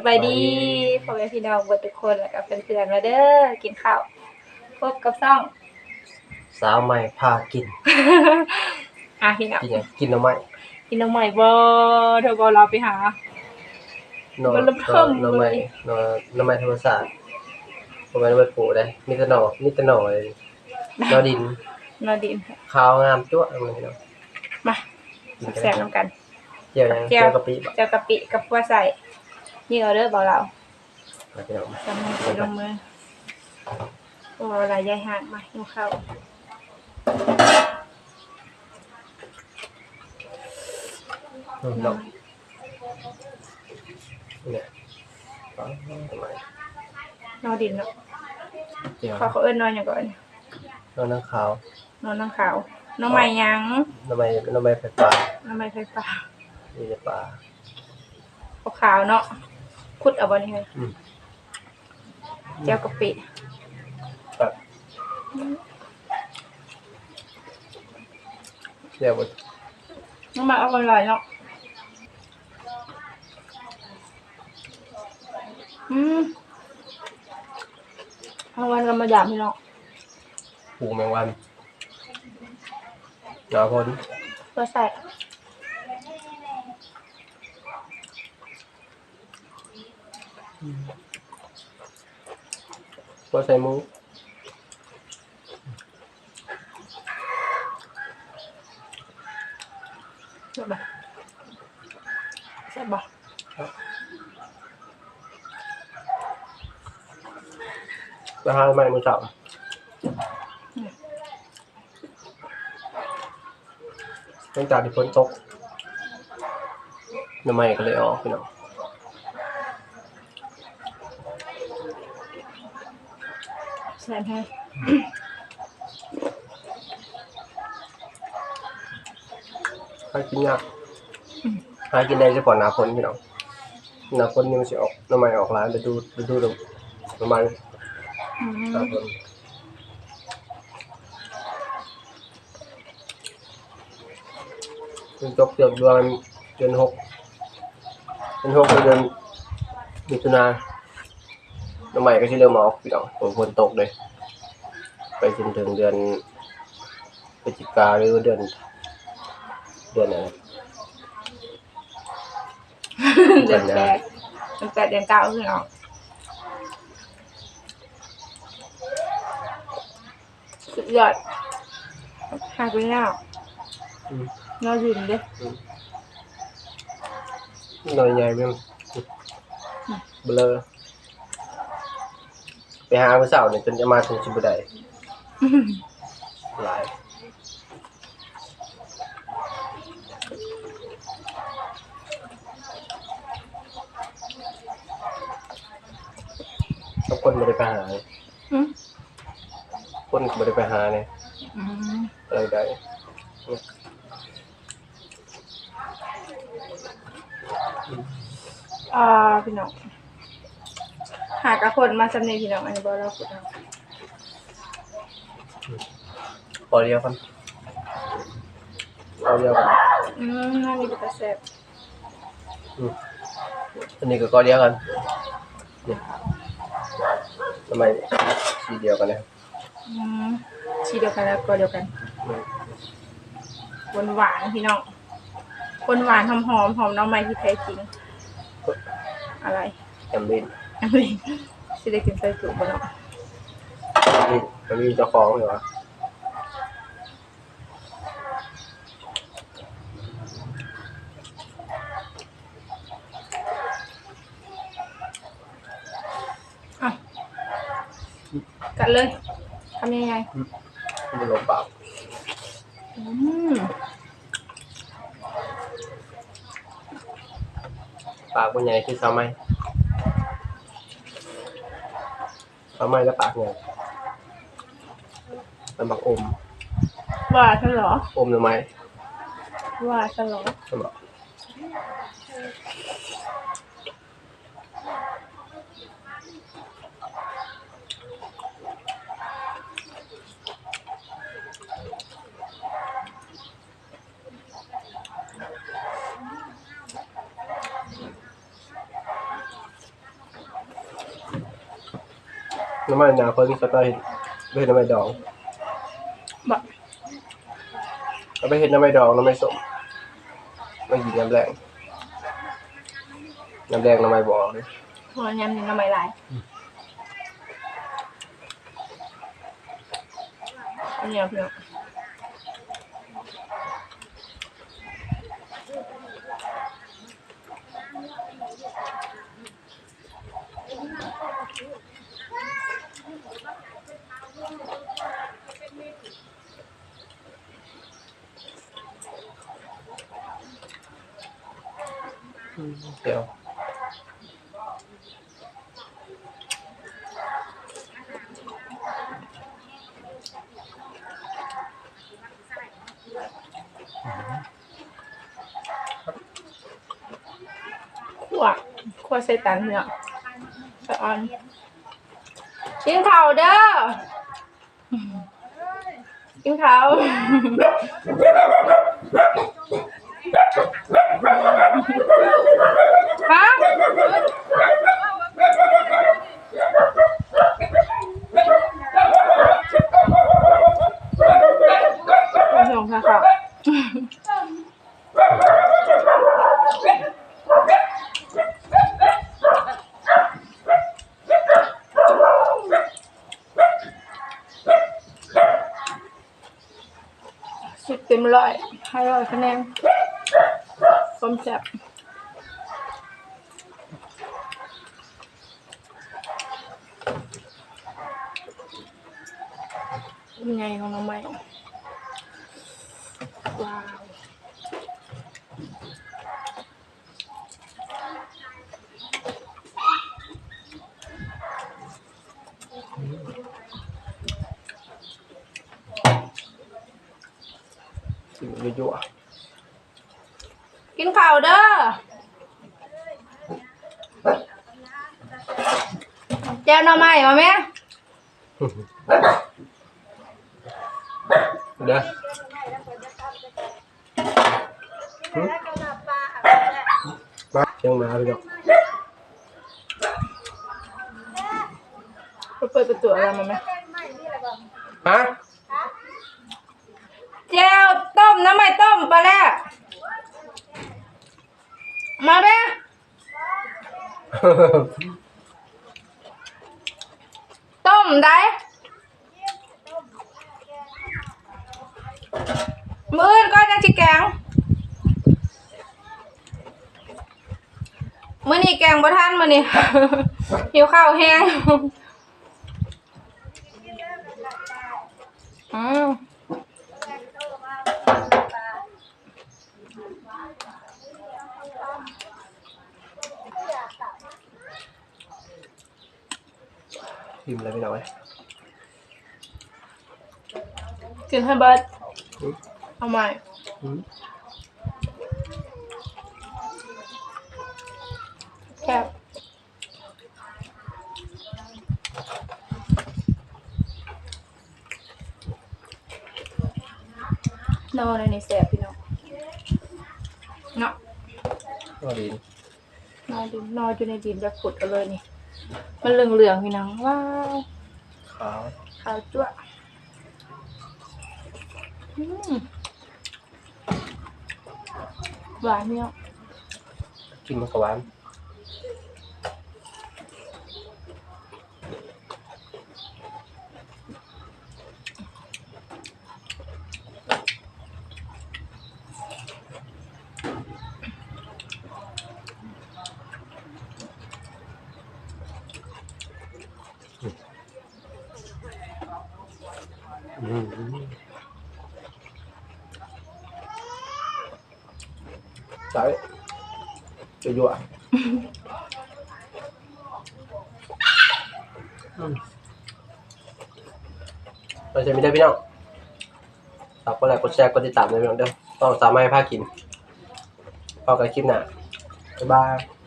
สบายดีพ่อแม่พี่น้องเบิดทุกคนแล้วก็เพื่อนๆมาเด้อกินข้าวพบกับซ่อง สาวใหม่พากินอะพี่น้องกินหยังกินหน้ำไม้กินน้ำใหม่บ่เธอบ่เราไปหา หนอมันเริ่มเทิมหน้ำไม้เลย หนอหน้ำไม้ธรรมศาสตร์บ่แม่นไม้ปลูกได้มีแต่หน่อมีแต่หน่อเลยหน่อดินนอดินขาวงามจั๊วเอาเลยเนาะมากินกันแซ่บน้ำกันเจียวหยังเจีเจียวยวกะปิบ่เจ้ากะปิกับกัวใส่ นี่เอาเด้อบ่เราเอาไปเอามาจำมือไปลงมือโอ้อะไรยายหากมาหิวข้าวอืมเนาะเนี่ยเอาทำไมนอดินเนาะเจียวเขาเขาเอิ้นนอนหยังก่อนหนอนังขาวนอนนางขาว น้องใหม่ยังหน้ำไม้หน้ำไม้ไฟฟ้าน้องใหม่ไฟฟ้านี่จะปลาขาวๆเนาะ ขุดเอาบ่นี่เลยอืม เจียวกะปิแบบเจียวบ่น้องใหม่เอาอร่อยเนาะอืมเอาวันกันมาหยามพี่น้องปลูกแมงวันหนาพ้นเพื่อใส่ ก็ใส่หมูเดี๋ยวบ่ใส่บ่ไปหาใหม่มือสามหลังจากที่ฝนตกน้ำใหม่ก็เลยออกพี่น้อง ใส่ให้หากินยากหากินได้เฉพาะหน้าฝนพี่น้องหน้าฝนนี่มันสิออกน้ำใหม่ออกร้านฤดูฤดูดูน้ำใหม่อืมหน้าฝนจนตกเกือบเดือนเดือนหกเดือนหกเดือนมิถุนา น้ำใหม่ก็สิเริ่มออกพี่น้องฝนฝนตกเลย ไปจนถึงเดือนพฤศจิกาหรือเดือน เดือนอะไรเดือนแปดเดือนแปดเดือนเก้าพี่น้องสุดยอดหาไปแล้วอืมนอนยืนเด้หน่อยใหญ่เพียงเบลอ ไปหาเมื่อเสาร์เนี่ยจนจะมาถึงชิบุไดหลายทุกคนไม่ได้ไปหาอืมคนไม่ได้ไปหาเนี่ยอืมอะไรได้อ่าพี่น้อง หากระคนมาสำเนียงพี่น้องอันนี้บอเราพูดเอาพอเดียวกันพอเดียวกันอืมน่ามีเป็นตาแซ่บอืมอันนี้ก็ก็เดียวกันนี่ทำไมสีเดียวกันเนี่ยอืมชีเดียวกันแล้วก็เดียวกันอืมหวานหวานๆพี่น้องหวานหวานหอมหอมหอมน้องไม้ที่แท้จริงอะไรจำบิน อะไรสิได้กินใส่ถุงบ่เนาะนี่มันมีเจ้าของเหรออะกัดเลยทำยังไงมันลงปากอืมปากมันใหญ่คือสาวไหม สาวไม้แล้วปากใหญ่มันบักอม ว่าฉันเหรอ อมทำไมว่าฉันเหรอมันบอก น้ำมันหนาคนก็ต้องเห็นไปเห็นน้ำมันดองบะก็ไปเห็นน้ำมันดองน้ำมันสมไม่กินน้ำแรงน้ำแดงน้ำมันบอกเลยหัวยำนี่น้ำไม่ลายอันนี้เอาพี่น้อง เดี๋ยวขั่วขั่วใส่ตันพี่น้องสะออนกินข้าวเด้อกินข้าว ฮะผู้ชมค่ะค่ะสิบเต็มร้อยให้ร้อยคะแนน ความแซ่บเป็นไงของน้องใหม่ว้าวสิยั่ว กินข้าวเด้อแจ้วหน่อไม้มาไหมๆเด้อหึมาเชียงมาพี่น้องไปเปิดประตูอะไรมาไหมฮะ แจ้วต้มน้ำไม้ต้มปลาแล้วมาไหม ต้มได้มืออนก็จะชิแกง มื้อนี้แกงบ่ทันมื้อนี้ หิวข้าวแห้งอืม พิมพ์อะไรพี่น้องไว้กินให้เบิร์ดหึเอาใหม่หึแค่บนอนในนี้แสบพี่น้องเนาะก็ดีนอนดินนอนอยู่ในดินจะขุดกันเลยนี่ มันเหลืองเหลืองๆพี่น้องว้าวขาวขาวจั่วะอืมหวานเนี่ยกินมันกหวาน อืม ใช่จะยั่วเราจะมีได้พี่น้องฝากกดไลค์กดแชร์กดติดตามด้วยพี่น้องเด้อต้องสามารถให้ภากินพอกันคลิปหน้าบ๊ายบาย